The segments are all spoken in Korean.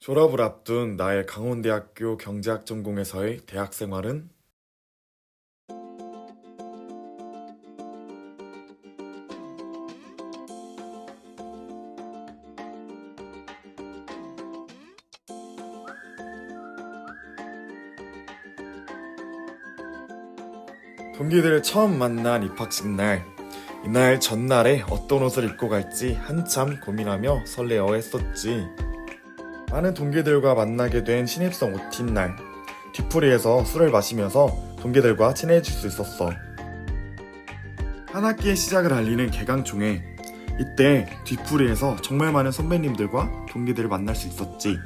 졸업을 앞둔 나의 강원대학교 경제학 전공에서의 대학 생활은 동기들 처음 만난 입학식 날 이날 전날에 어떤 옷을 입고 갈지 한참 고민하며 설레어 했었지. 많은 동기들과 만나게 된 신입생 OT인 날 뒤풀이에서 술을 마시면서 동기들과 친해질 수 있었어. 한 학기의 시작을 알리는 개강총회 이때 뒤풀이에서 정말 많은 선배님들과 동기들을 만날 수 있었지.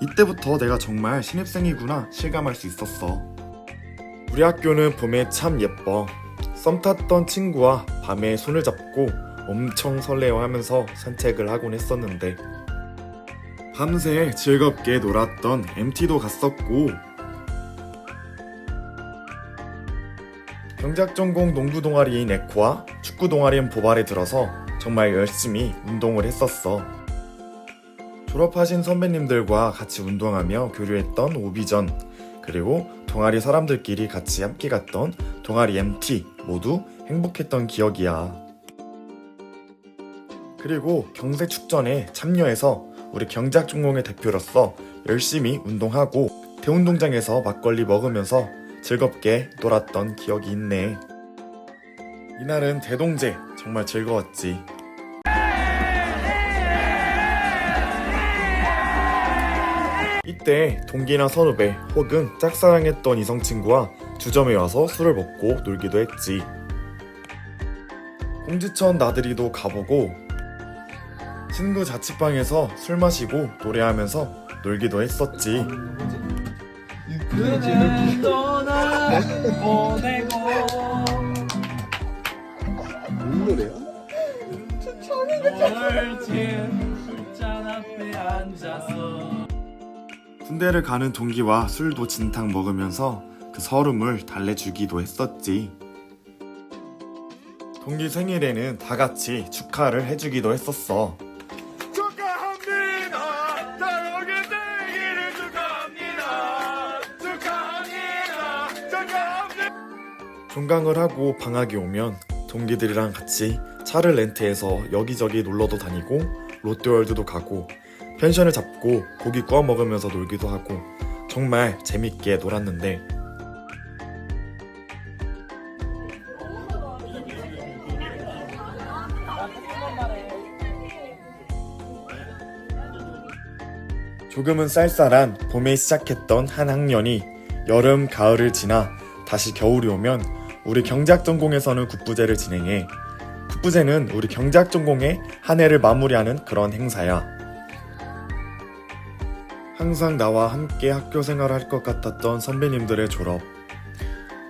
이때부터 내가 정말 신입생이구나 실감할 수 있었어. 우리 학교는 봄에 참 예뻐. 썸 탔던 친구와 밤에 손을 잡고 엄청 설레어 하면서 산책을 하곤 했었는데 밤새 즐겁게 놀았던 MT도 갔었고 경작 전공 농구 동아리인 에코와 축구 동아리인 보발에 들어서 정말 열심히 운동을 했었어. 졸업하신 선배님들과 같이 운동하며 교류했던 오비전 그리고 동아리 사람들끼리 같이 함께 갔던 동아리 MT 모두 행복했던 기억이야. 그리고 경세 축전에 참여해서 우리 경작 전공의 대표로서 열심히 운동하고 대운동장에서 막걸리 먹으면서 즐겁게 놀았던 기억이 있네. 이날은 대동제 정말 즐거웠지. 이때 동기나 선후배 혹은 짝사랑했던 이성 친구와 주점에 와서 술을 먹고 놀기도 했지. 공지천 나들이도 가보고 친구 자취방에서 술 마시고 노래하면서 놀기도 했었지. 군대를 가는 동기와 술도 진탕 먹으면서 그 서름을 달래주기도 했었지. 동기 생일에는 다 같이 축하를 해주기도 했었어. 종강을 하고 방학이 오면 동기들이랑 같이 차를 렌트해서 여기저기 놀러도 다니고 롯데월드도 가고 펜션을 잡고 고기 구워 먹으면서 놀기도 하고 정말 재밌게 놀았는데 조금은 쌀쌀한 봄에 시작했던 한 학년이 여름, 가을을 지나 다시 겨울이 오면 우리 경제학 전공에서는 국부제를 진행해. 국부제는 우리 경제학 전공의 한 해를 마무리하는 그런 행사야. 항상 나와 함께 학교 생활을 할것 같았던 선배님들의 졸업.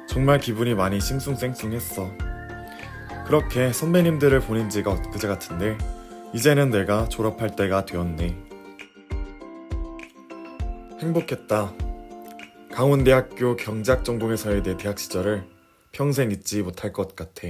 정말 기분이 많이 싱숭생숭했어. 그렇게 선배님들을 보낸 지가 엊그제 같은데, 이제는 내가 졸업할 때가 되었네. 행복했다. 강원대학교 경제학 전공에서의 내 대학 시절을 평생 잊지 못할 것 같아.